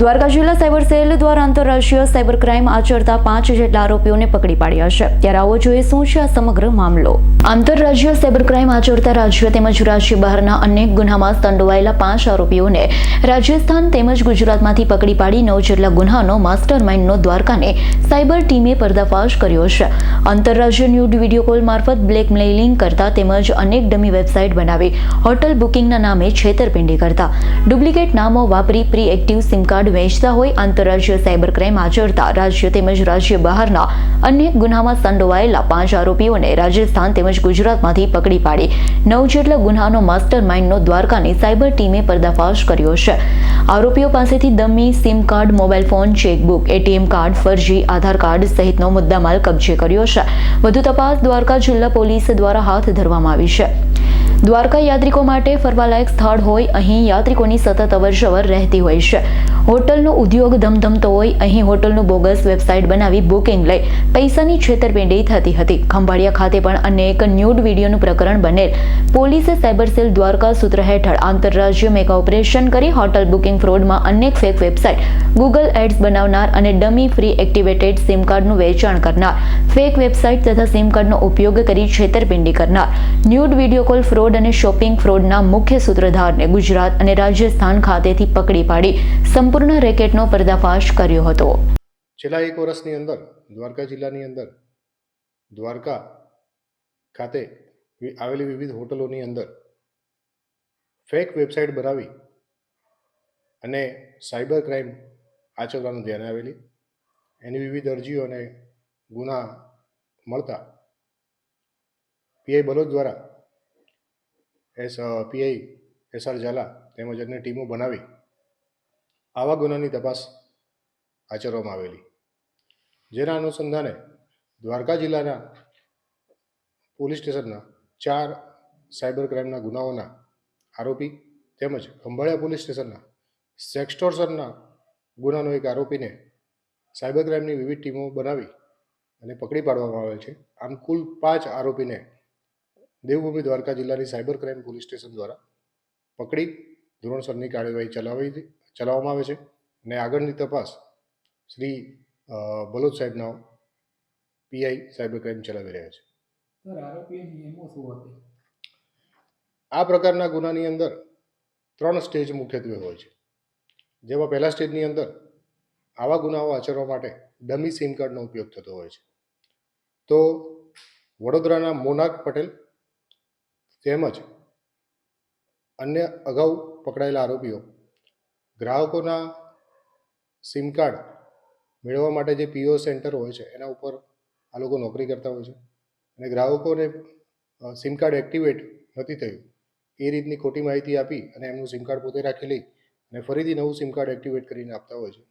દ્વારકા જિલ્લા cyber cell દ્વારા આંતરરાષ્ટ્રીય સાયબર ક્રાઇમ આચરતા પાંચ જેટલા આરોપીઓને પકડી પાડ્યા છે. ત્યારે આવો જોઈએ શું છે આ સમગ્ર મામલો. આંતરરાજ્ય સાયબર ક્રાઇમ આચરતા રાજ્ય તેમજ રાજ્ય બહારના અનેક ગુનામાં સંડોવાયેલા પાંચ આરોપીઓને રાજસ્થાન તેમજ ગુજરાતમાંથી પકડી પાડી નવ જેટલા ગુનાનો માસ્ટર માઇન્ડનો દ્વારકાને સાયબર ટીમે પર્દાફાશ કર્યો છે. આંતરરાજ્ય ન્યૂડ વીડિયો કોલ મારફત બ્લેકમેલિંગ કરતા તેમજ અનેક ડમી વેબસાઇટ બનાવી હોટલ બુકિંગના નામે છેતરપિંડી કરતા. ડુપ્લિકેટ નામો વાપરી પ્રી એક્ટિવ સિમ કાર્ડ વેચતા હોય આંતરરાજ્ય સાયબર ક્રાઇમ આચરતા રાજ્ય તેમજ રાજ્ય બહારના અનેક ગુનામાં સંડોવાયેલા પાંચ આરોપીઓને રાજસ્થાન તેમજ ગુજરાતમાંથી પકડી પાડી. નવ જેટલા ગુનાનો માસ્ટર માઇન્ડનો દ્વારકાની સાયબર ટીમે પર્દાફાશ કર્યો છે. આરોપીઓ પાસેથી dummy sim card mobile phone, chequebook, ATM card, ફરજી, Aadhaar card સહિતનો મુદ્દામાલ કબજે કર્યો છે. વધુ તપાસ દ્વારકા જિલ્લા પોલીસ દ્વારા હાથ ધરવામાં આવી છે. દ્વારકા યાત્રિકો માટે ફરવાલાયક સ્થળ હોય, અહીં યાત્રિકોની સતત અવરજવર રહેતી હોય છે. હોટલનો ઉદ્યોગ ધમધમતો હોય, અહીં હોટલનું બોગસ વેબસાઇટ બનાવી બુકિંગ લઈ પૈસાની છેતરપિંડી થતી હતી. ખંભાળિયા ખાતે પણ અનેક ન્યૂડ વિડીયોનું પ્રકરણ બનેલ. પોલીસે સાયબર સેલ દ્વારકા સૂત્ર હેઠળ આંતરરાજ્ય મેગા ઓપરેશન કરી હોટલ બુકિંગ ફ્રોડમાં અનેક ફેક વેબસાઇટ ગૂગલ એડ્સ બનાવનાર અને ડમી ફ્રી એક્ટિવેટેડ સિમ કાર્ડનું વેચાણ કરનાર. ફેક વેબસાઇટ તથા સિમ કાર્ડનો ઉપયોગ કરી છેતરપિંડી કરનાર. ન્યૂડ વીડિયો કોલ ફ્રોડ અને શોપિંગ ફ્રોડના મુખ્ય સૂત્રધારને ગુજરાત અને રાજસ્થાન ખાતેથી પકડી પાડી સંપૂર્ણ રેકેટનો પર્દાફાશ કર્યો હતો. છેલ્લા એક વર્ષની અંદર, દ્વારકા જિલ્લાની અંદર, દ્વારકા ખાતે આવેલી વિવિધ હોટલોની અંદર ફેક વેબસાઇટ બનાવી અને સાયબર ક્રાઇમ આચરવાનું ધ્યાને આવેલી. એની વિવિધ અરજીઓ અને ગુના મળતા પીઆઈ બલોદ દ્વારા S PI S, R, Jhala તેમજ અન્ય ટીમો બનાવી આવા ગુનાની તપાસ આચરવામાં આવેલી. જેના અનુસંધાને દ્વારકા જિલ્લાના પોલીસ સ્ટેશનના ચાર સાયબર ક્રાઇમના ગુનાઓના આરોપી તેમજ ખંભાળિયા પોલીસ સ્ટેશનના સેક્સટોર્સનના ગુનાનો એક આરોપીને સાયબર ક્રાઇમની વિવિધ ટીમો બનાવી અને પકડી પાડવામાં આવેલ છે. આમ કુલ પાંચ આરોપીને દેવભૂમિ દ્વારકા જિલ્લાની સાયબર ક્રાઇમ પોલીસ સ્ટેશન દ્વારા પકડી ધોરણસરની કાર્યવાહી ચલાવી ચલાવવામાં આવે છે અને આગળની તપાસ શ્રી અ, બલોદ સાહેબના પીઆઈ સાયબર ક્રાઇમ ચલાવી રહ્યા છે. આ પ્રકારના ગુનાની અંદર ત્રણ સ્ટેજ મુખ્યત્વે હોય છે. જેમાં પહેલા સ્ટેજની અંદર આવા ગુનાઓ આચરવા માટે ડમી સિમ કાર્ડનો ઉપયોગ થતો હોય છે. તો વડોદરાના મોનાક પટેલ તેમજ અન્ય અગાઉ પકડાયેલા આરોપીઓ. ગ્રાહકોના સિમ કાર્ડ મેળવવા માટે જે પીઓ સેન્ટર હોય છે, એના ઉપર આ લોકો નોકરી કરતા હોય છે. અને ગ્રાહકોને સિમ કાર્ડ એક્ટિવેટ નથી થયું. એ રીતની ખોટી માહિતી આપી અને એમનું સિમ કાર્ડ પોતે રાખી લઈ અને ફરીથી નવું સિમ કાર્ડ એક્ટિવેટ કરીને આપતા હોય છે.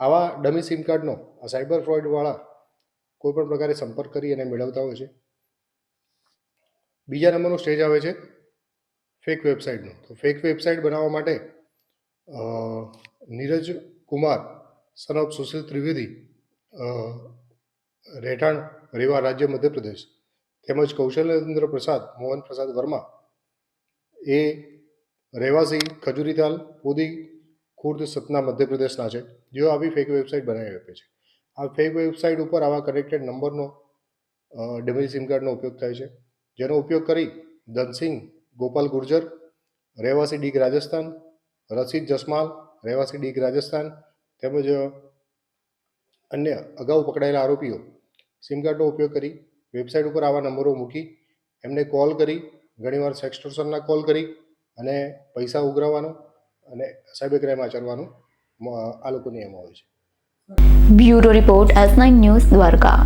આવા ડમી સિમ કાર્ડનો આ સાયબર ફ્રોડવાળા કોઈપણ પ્રકારે સંપર્ક કરી અને મેળવતા હોય છે. બીજા નંબરનો સ્ટેજ આવે છે ફેક વેબસાઇટનો. તો ફેક વેબસાઇટ બનાવવા માટે નીરજ કુમાર સન ઓફ સુશીલ ત્રિવેદી રહેઠાણ રેવા રાજ્ય મધ્યપ્રદેશ. તેમજ કૌશલ્યેન્દ્ર પ્રસાદ, મોહન પ્રસાદ વર્મા એ રહેવાસી ખજુરીતાલ પોદી, ખુર્દ, સતના મધ્યપ્રદેશના છે. જેઓ આવી ફેક વેબસાઇટ બનાવી આપે છે. આ ફેક વેબસાઇટ ઉપર આવા કનેક્ટેડ નંબરનો ડેમેજ સિમ કાર્ડનો ઉપયોગ થાય છે. જેનો ઉપયોગ કરી ધનસિંહ, ગોપાલ ગુર્જર, રહેવાસી ડીગ રાજસ્થાન, રસીદ જસમાલ, રહેવાસી ડીગ રાજસ્થાન તેમજ અન્ય અગાઉ પકડાયેલા આરોપીઓ સિમ કાર્ડનો ઉપયોગ કરી વેબસાઇટ ઉપર આવા નંબરો મૂકી એમને કોલ કરી, ઘણીવાર સેક્સટોર્સનના કોલ કરી અને પૈસા ઉઘરાવવાનો અને સાયબર ક્રાઇમ આચરવાનો આ લોકોની નિયમો હોય છે. Bureau report S nine news Dwarka.